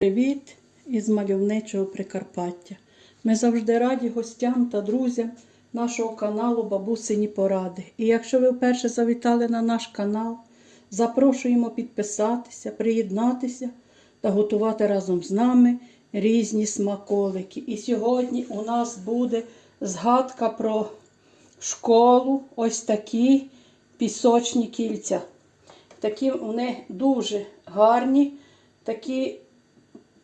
Привіт із мальовничого Прикарпаття. Ми завжди раді гостям та друзям нашого каналу Бабусині Поради. І якщо ви вперше завітали на наш канал, запрошуємо підписатися, приєднатися та готувати разом з нами різні смаколики. І сьогодні у нас буде згадка про школу, ось такі пісочні кільця. Такі вони дуже гарні, такі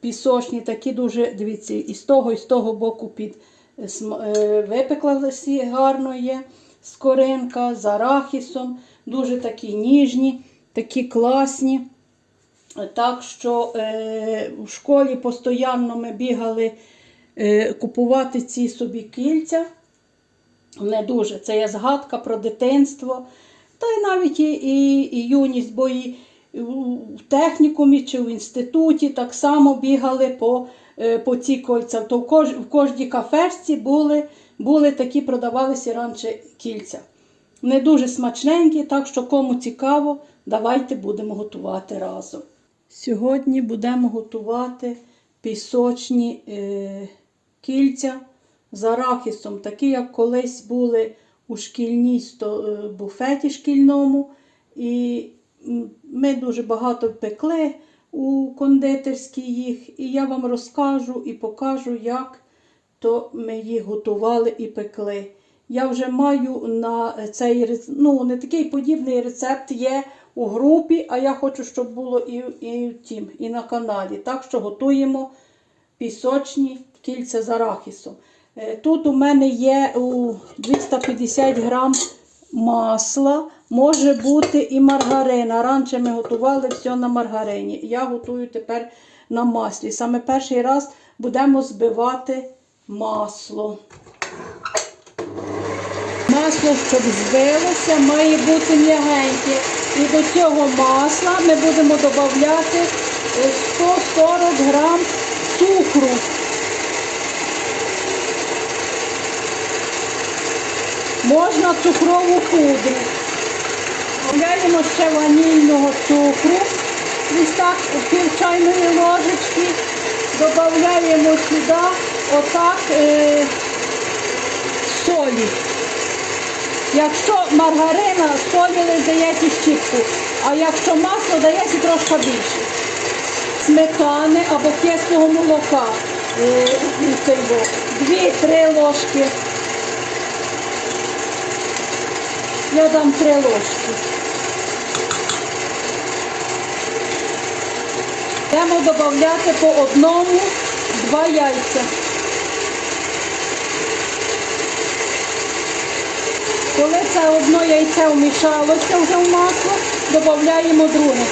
пісочні, такі дуже, дивіться, і з того, і з того боку під е, е, випеклалися гарно є скоринка з арахісом, дуже такі ніжні, такі класні. Так що е, в школі постійно ми бігали е, купувати ці собі кільця. Не дуже. Це є згадка про дитинство, та й навіть і, і, і юність, бо і в технікумі чи в інституті так само бігали по, е, по ці кольця. То в, кож, в кожній кафешці були, були такі, продавалися раніше кільця. Не дуже смачненькі, так що кому цікаво, давайте будемо готувати разом. Сьогодні будемо готувати пісочні е, кільця з арахісом, такі, як колись були у шкільній е, буфеті шкільному. І ми дуже багато пекли у кондитерській їх. І я вам розкажу і покажу, як то ми їх готували і пекли. Я вже маю на цей ну, не такий подібний рецепт є у групі, а я хочу, щоб було і, і, тім, і на каналі. Так що готуємо пісочні кільця з арахісом. Е, Тут у мене є у 250 грам масла, може бути і маргарина. Раніше ми готували все на маргарині. Я готую тепер на маслі. Саме перший раз будемо збивати масло. Масло, щоб збилося, має бути м'ягеньке. І до цього масла ми будемо додати е, 140 грам цукру. Можна цукрову пудру. Додаємо ще ванільного цукру. Десь так пів чайної ложечки. Додаємо сюди отак е, солі. Якщо маргарина, солі ви даєте щіпку, а якщо масло, даєте трошки більше. Сметани або кислого молока. Е, Дві-три ложки. Я дам три ложки. Будемо додати по одному два яйця. Коли це одно яйце вмішалося вже в масло, додаємо друге.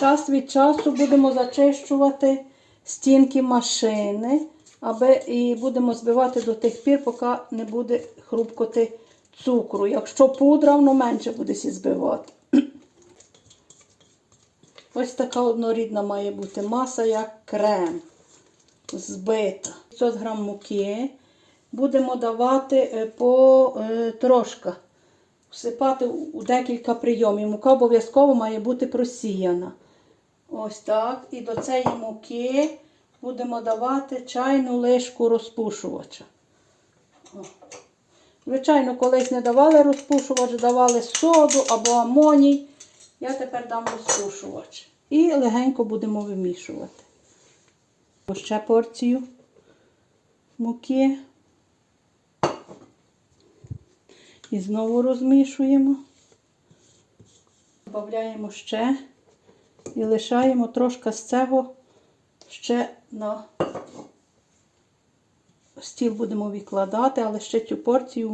Час від часу будемо зачищувати стінки машини, аби і будемо збивати до тих пір, поки не буде хрупкоти цукру. Якщо пудра, воно менше буде сі збивати. Ось така однорідна має бути маса, як крем. Збита. 500 грам муки. Будемо давати е, по е, трошка. Всипати у декілька прийомів. Мука обов'язково має бути просіяна. Ось так. І до цієї муки будемо давати чайну лишку розпушувача. О. Звичайно, колись не давали розпушувач, давали соду або амоній. Я тепер дам розпушувач. І легенько будемо вимішувати. Ще порцію муки. І знову розмішуємо. Додаємо ще і лишаємо трошки з цього ще на стіл будемо відкладати, але ще цю порцію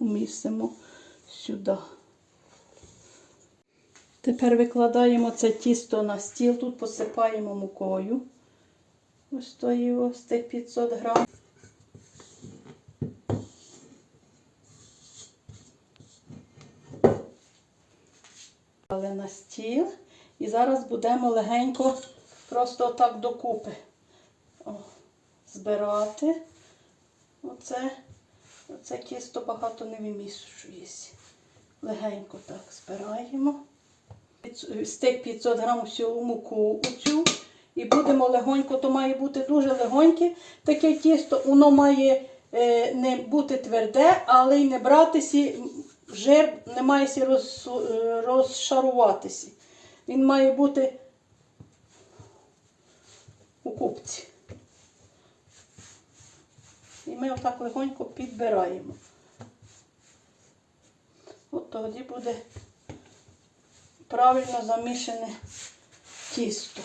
вмістимо сюди. Тепер викладаємо це тісто на стіл, тут посипаємо мукою. Ось тої ось тих 500 грам. Але на стіл. І зараз будемо легенько просто так докупи О, збирати. Оце, оце тісто багато не вимішується. Легенько так збираємо. Стик 500 грам всю муку оцю. І будемо легонько, то має бути дуже легоньке таке тісто. Воно має е, не бути тверде, але й не братися, жир не має роз, е, розшаруватися. Він має бути у купці. І ми отак легонько підбираємо. От тоді буде правильно замішане тісто.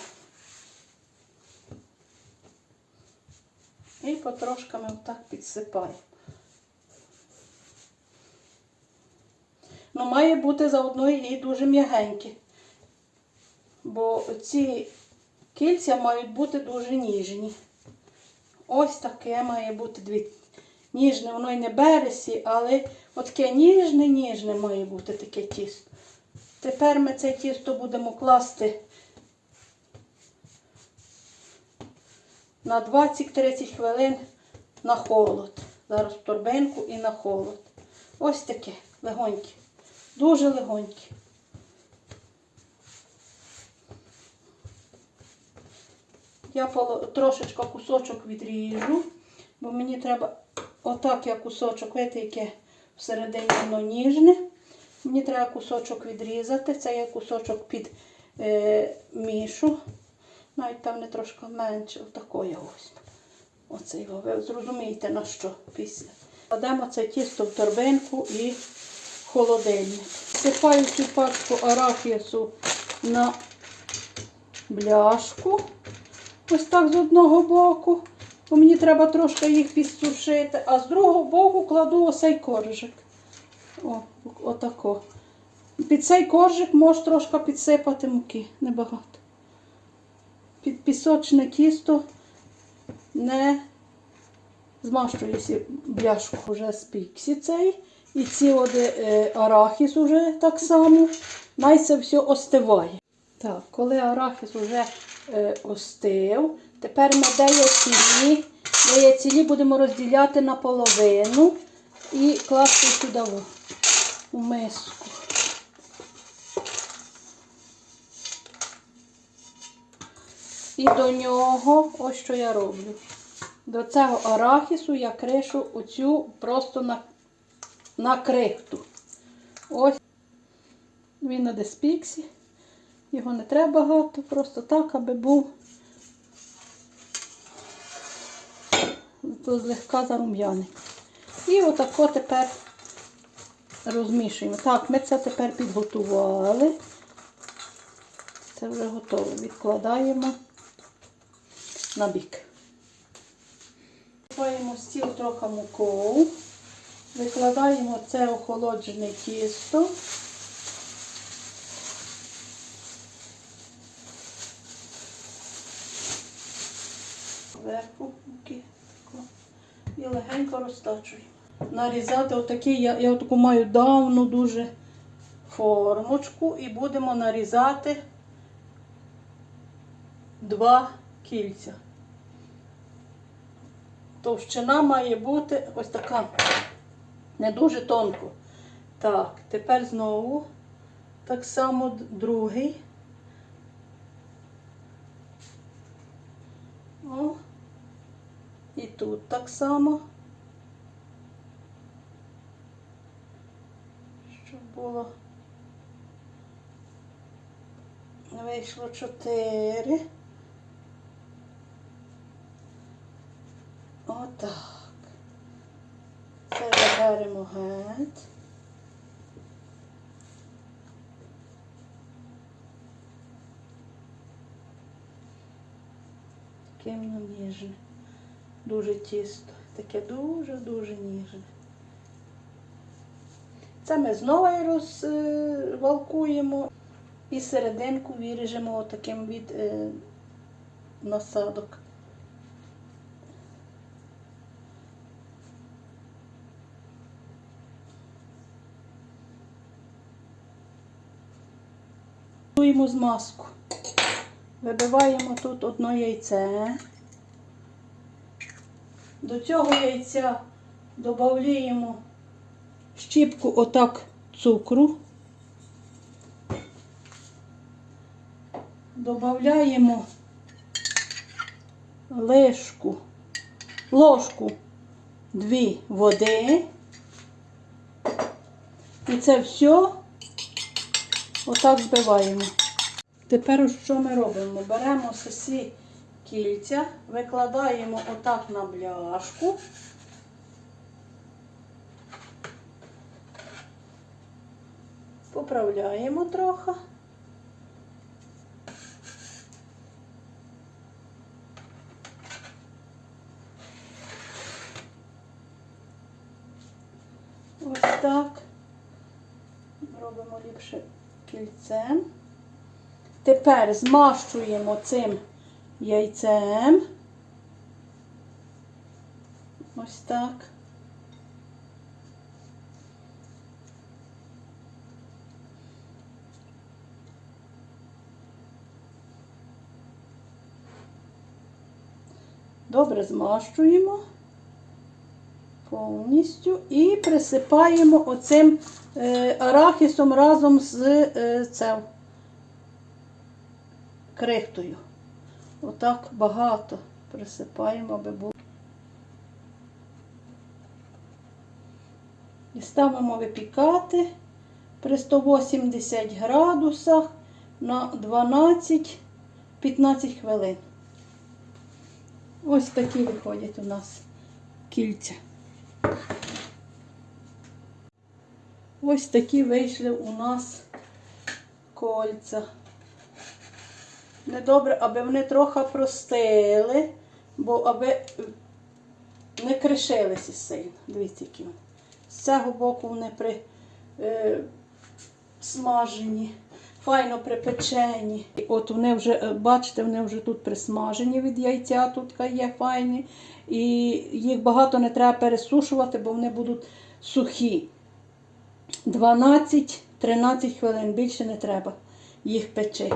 І потрошками отак підсипаємо. Ну, має бути заодно і дуже м'ягеньке. Бо ці кільця мають бути дуже ніжні. Ось таке має бути дві. Ніжне, воно й не бересі, але от таке ніжне, ніжне має бути таке тісто. Тепер ми це тісто будемо класти на 20-30 хвилин на холод. Зараз в торбинку і на холод. Ось таке легоньке. Дуже легоньке. Я трошечки кусочок відріжу, бо мені треба отак я кусочок, видите, яке всередині воно ніжне. Мені треба кусочок відрізати. Це я кусочок під е, мішу. Навіть певне трошки менше. Отакої ось. Оце його. Ви зрозумієте на що після. Кладемо це тісто в торбинку і холодильник. Сипаю цю пачку арахісу на бляшку. Ось так з одного боку. Бо мені треба трошки їх підсушити, а з другого боку кладу осей коржик. О, отако. Під цей коржик можеш трошки підсипати муки, небагато. Під пісочне тісто не змащується бляшку вже спіксі цей. І ці оди, е, арахіс уже так само. Най це все остиває. Так, коли арахіс вже е, остив, тепер ми де є цілі, будемо розділяти на половину і класти сюди у миску. І до нього, ось що я роблю. До цього арахісу я кришу оцю просто на, на крихту. Ось він на деспіксі. Його не треба багато, просто так, аби був злегка зарум'яний. І отако тепер розмішуємо. Так, ми це тепер підготували. Це вже готово. Відкладаємо на бік. Викладаємо стіл трохи мукою. Викладаємо це охолоджене тісто. Зверху муки. І легенько розтачуємо. Нарізати отакий, я, я таку маю давну дуже формочку і будемо нарізати два кільця. Товщина має бути ось така, не дуже тонко. Так, тепер знову так само другий. О. І тут так само. Щоб було. Вийшло чотири. Отак. Це заберемо геть. Воно ніжне. Дуже тісто. Таке дуже-дуже ніжне. Це ми знову розвалкуємо і серединку виріжемо отаким від е, насадок. Готуємо змазку. Вибиваємо тут одно яйце. До цього яйця додаємо щіпку отак цукру. додаємо лишку, ложку дві води. І це все отак збиваємо. Тепер що ми робимо? Беремо сосі кільця, викладаємо отак на бляшку. Поправляємо трохи. Ось так. Робимо ліпше кільцем. Тепер змащуємо цим яйцем. Ось так. Добре змащуємо повністю і присипаємо оцим е, арахісом разом з е, цим крихтою. Отак багато присипаємо, аби було. І ставимо випікати при 180 градусах на 12-15 хвилин. Ось такі виходять у нас кільця. Ось такі вийшли у нас кольця. Недобре, аби вони трохи простили, бо аби не кришилися сильно. Дивіться, які вони. З цього боку вони при е, смажені, файно припечені. От вони вже, е, бачите, вони вже тут присмажені від яйця, тут є файні. І їх багато не треба пересушувати, бо вони будуть сухі. 12-13 хвилин більше не треба їх печи.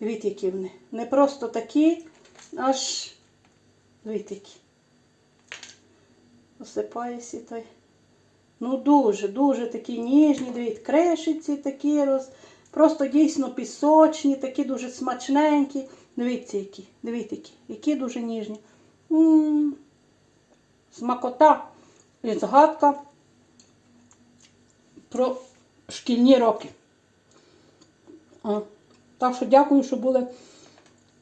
Дивіться, які вони. Не просто такі, аж дивіться які. Осипається той. Ну дуже, дуже такі ніжні, дивіться, кришиці такі роз. Просто дійсно пісочні, такі дуже смачненькі. Дивіться, які, дивіться, які, які дуже ніжні. М-м-м. Смакота і згадка про шкільні роки. А. Так що дякую, що були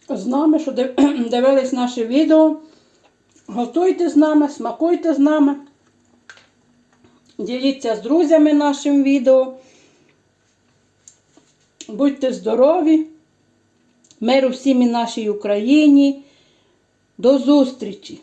з нами, що див- дивились наше відео. Готуйте з нами, смакуйте з нами. Діліться з друзями нашим відео. Будьте здорові. Миру всім і нашій Україні. До зустрічі!